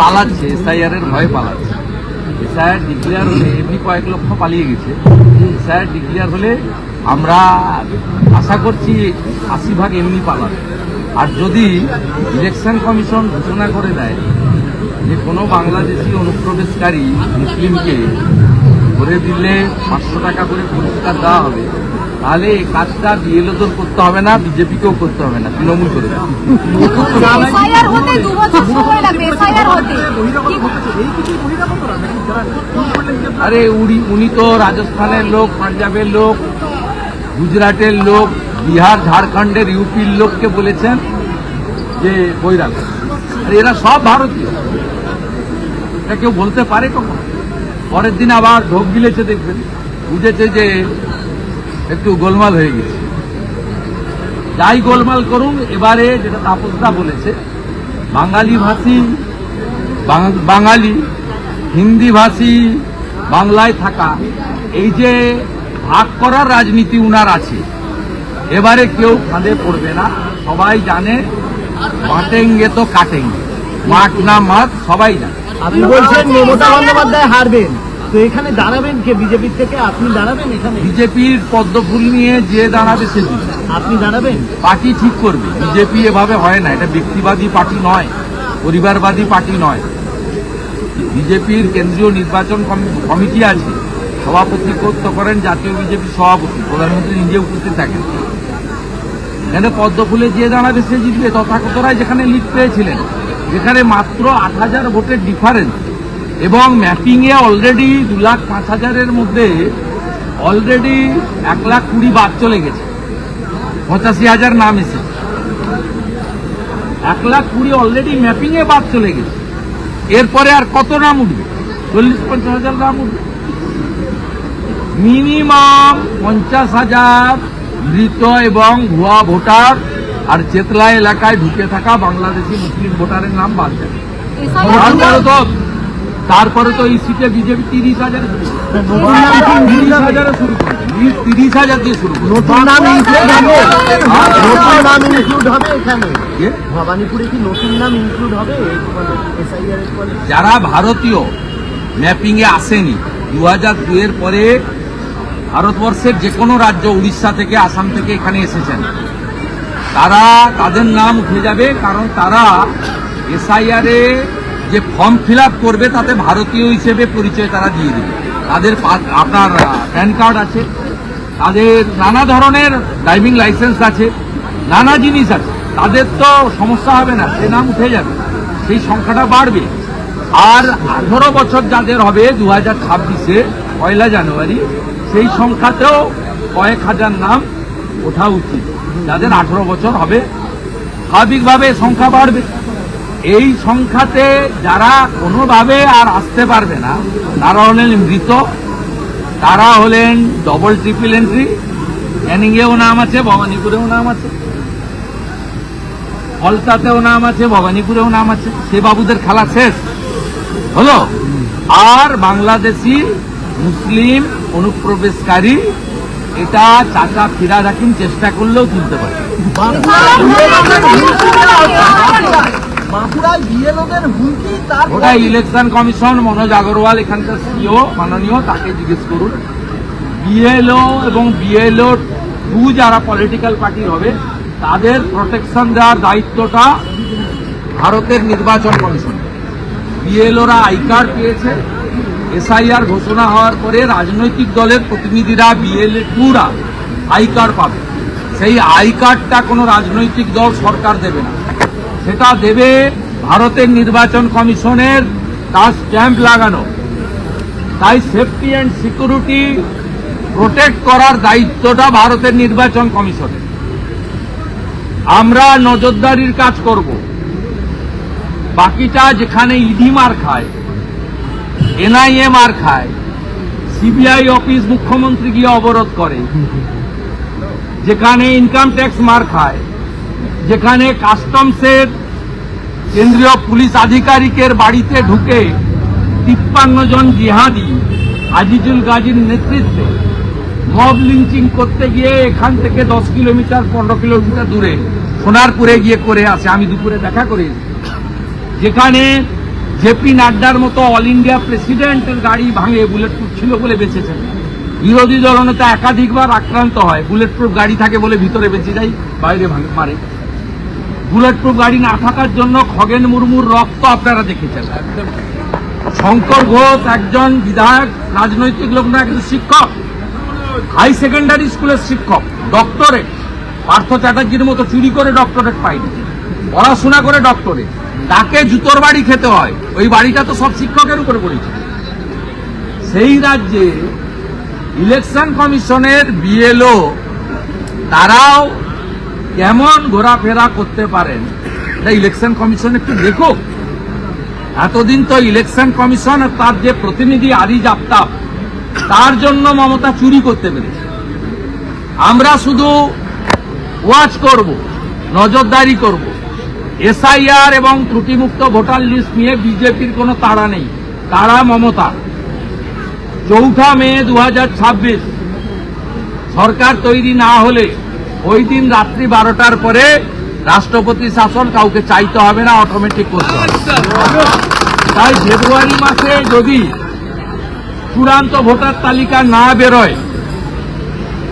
পালাচ্ছে এসআইআর এর ভয়ে পালাচ্ছে। এসআইআর ডিক্লেয়ার হলে এমনি কয়েক লক্ষ পালিয়ে গেছে। এসআইআর ডিক্লেয়ার হলে আমরা আশা করছি আশি ভাগ এমনি পালাবে। আর যদি ইলেকশন কমিশন ঘোষণা করে দেয় যে কোনো বাংলাদেশি অনুপ্রবেশকারী মুসলিমকে করে দিলে পাঁচশো টাকা করে পুরস্কার দেওয়া হবে তাহলে এই কাজটা বিএলওদের করতে হবে না বিজেপিকেও করতে হবে না তৃণমূল করে আরে উনি উনি তো রাজস্থানের লোক পাঞ্জাবের লোক গুজরাটের লোক বিহার ঝাড়খণ্ডের ইউপির লোককে বলেছেন যে বৈরাগ। আর এরা সব ভারতীয়। এটা কেউ বলতে পারে কখন? পরের দিন আবার ঢোক গিলেছে দেখবেন। বুঝেছে যে একটু গোলমাল হয়ে গেছে। যাই গোলমাল করুন, এবারে যেটা তাপসদা বলেছে বাঙালি ভাষী বাঙালি হিন্দি ভাষী বাংলায় থাকা, এই যে ভাগ করার রাজনীতি উনার আছে, এবারে কেউ ফাঁদে পড়বে না, সবাই জানে বাটেঙ্গে তো কাটেঙ্গে, মাঠ না মাঠ সবাই জানে। আপনি বলছেন মমতা বন্দ্যোপাধ্যায় হারবেন। তো এখানে দাঁড়াবেন কে? বিজেপির থেকে আপনি দাঁড়াবেন এখানে? বিজেপির পদ্মফুল নিয়ে যে দাঁড়াবে সে আপনি দাঁড়াবেন? পার্টি ঠিক করবে। বিজেপি এভাবে হয় না। এটা ব্যক্তিবাদী পার্টি নয়। পরিবারবাদী পার্টি নয়। বিজেপির কেন্দ্রীয় নির্বাচন কমিটি আছে। সভাপতিত্ব করেন জাতীয় বিজেপি সভাপতি। প্রধানমন্ত্রী নিজে উপস্থিত থাকেন। এখানে পদ্মফুলে যে দাঁড়াবে সে জিতবে। তথাকথরাই যেখানে লিড পেয়েছিলেন যেখানে মাত্র আট হাজার ভোটের ডিফারেন্স এবং ম্যাপিংয়ে অলরেডি দু লাখ পাঁচ হাজারের মধ্যে অলরেডি এক লাখ কুড়ি বাদ চলে গেছে। পঁচাশি হাজার নাম এসে এক লাখ কুড়ি অলরেডি ম্যাপিং এ বাদ চলে গেছে। এরপরে আর কত নাম উঠবে? চল্লিশ পঞ্চাশ হাজার নাম উঠবে। মিনিমাম পঞ্চাশ হাজার মৃত এবং ভুয়া ভোটার আর চেতলা এলাকায় ঢুকে থাকা বাংলাদেশি মুসলিম ভোটারের নাম বাদ যাবে। তারপরে তো এই সিটে বিজেপি তিরিশ হাজার তিরিশ হাজারে শুরু করবে তিরিশ হাজার দিয়ে শুরু নতুন নাম ইনক্লুড হবে। নতুন নাম ইনক্লুড হবে এখানে। ভবানীপুরে কি নতুন নাম ইনক্লুড হবে? যারা ভারতীয় ম্যাপিং এ আসেনি দু হাজার দুয়ের পরে ভারতবর্ষের যে কোনো রাজ্য উড়িষ্যা থেকে আসাম থেকে এখানে এসেছেন। তারা তাদের নাম উঠে যাবে কারণ তারা এসআইআর এ যে ফর্ম ফিল করবে তাতে ভারতীয় হিসেবে পরিচয় তারা দিয়ে দেবে। তাদের আপনার প্যান কার্ড আছে। তাদের নানা ধরনের ড্রাইভিং লাইসেন্স আছে, নানা জিনিস আছে। তাদের তো সমস্যা হবে না, সে নাম উঠে যাবে। সেই সংখ্যাটা বাড়বে। আর আঠারো বছর যাদের হবে দু হাজার ছাব্বিশে পয়লা জানুয়ারি, সেই সংখ্যাতেও কয়েক হাজার নাম ওঠা উচিত। যাদের আঠারো বছর হবে, স্বাভাবিকভাবে সংখ্যা বাড়বে। এই সংখ্যাতে যারা কোনোভাবে আর আসতে পারবে না, তারা হলেন মৃত, তারা হলেন ডবল ট্রিপল এন্ট্রি ক্যানিংয়েও নাম আছে, ভবানীপুরেও নাম আছে ফলতাতেও নাম আছে, ভবানীপুরেও নাম আছে, সে বাবুদের খেলা শেষ হলো। আর বাংলাদেশি, মুসলিম অনুপ্রবেশকারী, এটা চাচা ফিরা রাখিন চেষ্টা করলেও তুলতে পারে। হুমকি তার ওটা ইলেকশন কমিশন মনোজ আগরওয়াল এখানকার সিও মাননীয় তাকে জিজ্ঞেস করুন। বিএলও এবং বিএলও টু যারা পলিটিক্যাল পার্টির হবে তাদের প্রোটেকশন দেওয়ার দায়িত্বটা ভারতের নির্বাচন কমিশন বিএলওরা আই কার্ড পেয়েছে এসআইআর ঘোষণা হওয়ার পরে রাজনৈতিক দলের প্রতিনিধিরা বিএলএ টুরা আই কার্ড পাবে। সেই আই কার্ডটা কোনো রাজনৈতিক দল সরকার দেবে না। সেটা দেবে ভারতের নির্বাচন কমিশনের তার স্ট্যাম্প লাগানো। তাই সেফটি অ্যান্ড সিকিউরিটি প্রোটেক্ট করার দায়িত্বটা ভারতের নির্বাচন কমিশনের। আমরা নজরদারির কাজ করব। বাকিটা যেখানে ইডি মার খায় এনআইএ মার খায় সিবিআই অফিস মুখ্যমন্ত্রী গিয়ে অবরোধ করে। যেখানে ইনকাম ট্যাক্স মার খায়, যেখানে কাস্টমসের কেন্দ্রীয় পুলিশ আধিকারিকের বাড়িতে ঢুকে তিপ্পান্ন জন জিহাদি, আজিজুল গাজীর নেতৃত্বে মব লিঞ্চিং করতে গিয়ে এখান থেকে দশ কিলোমিটার, পনেরো কিলোমিটার দূরে সোনারপুরে গিয়ে করে আসে। আমি দুপুরে দেখা করে যেখানে জেপি নাড্ডার মতো অল ইন্ডিয়া প্রেসিডেন্টের গাড়ি ভাঙে বুলেট প্রুফ ছিল বলে বেঁচেছেন বিরোধী দলনেতা একাধিকবার আক্রান্ত হয় বুলেট প্রুফ গাড়ি থাকে বলে ভিতরে বেঁচে যায়, বাইরে ভাঙে, মারে। বুলেট প্রুফ গাড়ি না থাকার জন্য খগেন মুর্মুর রক্ত আপনারা দেখেছেন। শঙ্কর ঘোষ একজন বিধায়ক, রাজনৈতিক লোক না একজন শিক্ষক। হাই সেকেন্ডারি স্কুলের শিক্ষক, ডক্টরেট। পার্থ চ্যাটার্জির মতো চুরি করে ডক্টরেট পাইনি পড়াশোনা করে ডক্টরেট। তাকে জুতোর বাড়ি খেতে হয়। ওই বাড়িটা তো সব শিক্ষকের উপরে পড়েছে। সেই রাজ্যে ইলেকশন কমিশনের বিএলও, তারাও কেমন ঘোরাফেরা করতে পারেন? ইলেকশন কমিশন একটু দেখুক এতদিন তো ইলেকশন কমিশন তার যে প্রতিনিধি আরিজ আফতাব তার জন্য মমতা চুরি করতে পেরেছে। আমরা শুধু ওয়াচ করব, নজরদারি করব। এসআইআর এবং ত্রুটিমুক্ত ভোটার লিস্ট নিয়ে বিজেপির কোনো তাড়া নেই। তারা মমতা। চৌঠা মে দু হাজার ছাব্বিশ। সরকার তৈরি না হলে ওই দিন রাত্রি বারোটার পরে রাষ্ট্রপতি শাসন কাউকে চাইতে হবে না অটোমেটিক করতে হবে। তাই ফেব্রুয়ারি মাসে যদি চূড়ান্ত ভোটার তালিকা না বেরোয়,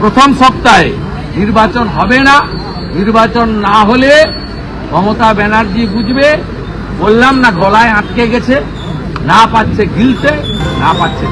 প্রথম সপ্তাহে নির্বাচন হবে না, নির্বাচন না হলে মমতা ব্যানার্জি বুঝবে, বললাম না গলায় আটকে গেছে, না পাচ্ছে গিলতে, না পাচ্ছে।